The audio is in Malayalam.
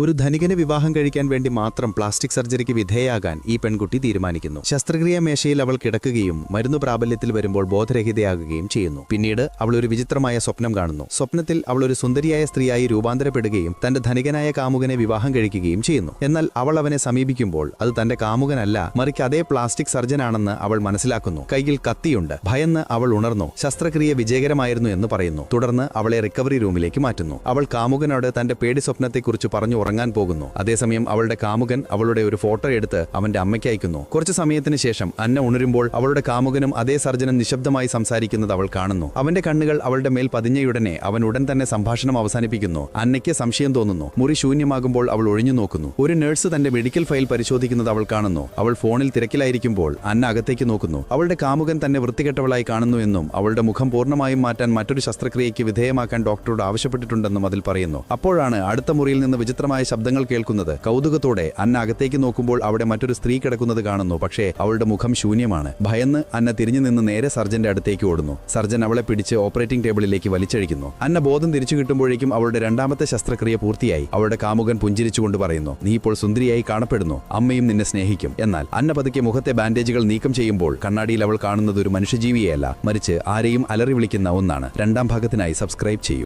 ഒരു ധനികന് വിവാഹം കഴിക്കാൻ വേണ്ടി മാത്രം പ്ലാസ്റ്റിക് സർജറിക്ക് വിധേയാകാൻ ഈ പെൺകുട്ടി തീരുമാനിക്കുന്നു. ശസ്ത്രക്രിയ മേശയിൽ അവൾ കിടക്കുകയും മരുന്ന് പ്രാബല്യത്തിൽ വരുമ്പോൾ ബോധരഹിതയാകുകയും ചെയ്യുന്നു. പിന്നീട് അവൾ ഒരു വിചിത്രമായ സ്വപ്നം കാണുന്നു. സ്വപ്നത്തിൽ അവൾ ഒരു സുന്ദരിയായ സ്ത്രീയായി രൂപാന്തരപ്പെടുകയും തന്റെ ധനികനായ കാമുകനെ വിവാഹം കഴിക്കുകയും ചെയ്യുന്നു. എന്നാൽ അവൾ അവനെ സമീപിക്കുമ്പോൾ അത് തന്റെ കാമുകനല്ല മറിച്ച് അതേ പ്ലാസ്റ്റിക് സർജനാണെന്ന് അവൾ മനസ്സിലാക്കുന്നു. കയ്യിൽ കത്തിയുണ്ട്. ഭയന്ന് അവൾ ഉണർന്നു. ശസ്ത്രക്രിയ വിജയകരമായിരുന്നു എന്ന് പറയുന്നു. തുടർന്ന് അവളെ റിക്കവറി റൂമിലേക്ക് മാറ്റുന്നു. അവൾ കാമുകനോട് തന്റെ പേടി സ്വപ്നത്തെക്കുറിച്ച് പറഞ്ഞു ഉറങ്ങാൻ പോകുന്നു. അതേസമയം അവളുടെ കാമുകൻ അവളുടെ ഒരു ഫോട്ടോ എടുത്ത് അവന്റെ അമ്മയ്ക്ക് അയക്കുന്നു. കുറച്ചു സമയത്തിന് ശേഷം അന്ന ഉണരുമ്പോൾ അവളുടെ കാമുകനും അതേ സർജനും നിശബ്ദമായി സംസാരിക്കുന്നത് അവൾ കാണുന്നു. അവന്റെ കണ്ണുകൾ അവളുടെ മേൽ പതിഞ്ഞയുടനെ അവൻ ഉടൻ തന്നെ സംഭാഷണം അവസാനിപ്പിക്കുന്നു. അന്നയ്ക്ക് സംശയം തോന്നുന്നു. മുറി ശൂന്യമാകുമ്പോൾ അവൾ ഒഴിഞ്ഞു നോക്കുന്നു. ഒരു നഴ്സ് തന്റെ മെഡിക്കൽ ഫയൽ പരിശോധിക്കുന്നത് അവൾ കാണുന്നു. അവൾ ഫോണിൽ തിരക്കിലായിരിക്കുമ്പോൾ അന്ന അകത്തേക്ക് നോക്കുന്നു. അവളുടെ കാമുകൻ തന്നെ വൃത്തികെട്ടവളായി കാണുന്നു എന്നും അവളുടെ മുഖം പൂർണമായും മാറ്റാൻ മറ്റൊരു ശസ്ത്രക്രിയയ്ക്ക് വിധേയമാക്കാൻ ഡോക്ടറോട് ആവശ്യപ്പെട്ടിട്ടുണ്ടെന്നും അതിൽ പറയുന്നു. അപ്പോഴാണ് അടുത്ത മുറിയിൽ നിന്ന് വിചിത്രമായ ശബ്ദങ്ങൾ കേൾക്കുന്നത്. കൗതുകത്തോടെ അന്ന അകത്തേക്ക് നോക്കുമ്പോൾ അവിടെ മറ്റൊരു സ്ത്രീ കിടക്കുന്നത് കാണുന്നു. പക്ഷേ അവളുടെ മുഖം ശൂന്യമാണ്. ഭയന്ന് അന്ന തിരിഞ്ഞു നിന്ന് നേരെ സർജന്റെ അടുത്തേക്ക് ഓടുന്നു. സർജൻ അവളെ പിടിച്ച് ഓപ്പറേറ്റിംഗ് ടേബിളിലേക്ക് വലിച്ചഴിക്കുന്നു. അന്ന ബോധം തിരിച്ചു കിട്ടുമ്പോഴേക്കും അവളുടെ രണ്ടാമത്തെ ശസ്ത്രക്രിയ പൂർത്തിയായി. അവളുടെ കാമുകൻ പുഞ്ചിരിച്ചുകൊണ്ട് പറയുന്നു നീ ഇപ്പോൾ സുന്ദരിയായി കാണപ്പെടുന്നു. അമ്മയും നിന്നെ സ്നേഹിക്കും. എന്നാൽ അന്ന പതുക്കെ മുഖത്തെ ബാൻഡേജുകൾ നീക്കം ചെയ്യുമ്പോൾ കണ്ണാടിയിൽ അവൾ കാണുന്നത് ഒരു മനുഷ്യജീവിയെയല്ല. മറിച്ച് ആരെയും അലറി വിളിക്കുന്ന ഒന്നാണ്. രണ്ടാം ഭാഗത്തിനായി സബ്സ്ക്രൈബ് ചെയ്യൂ.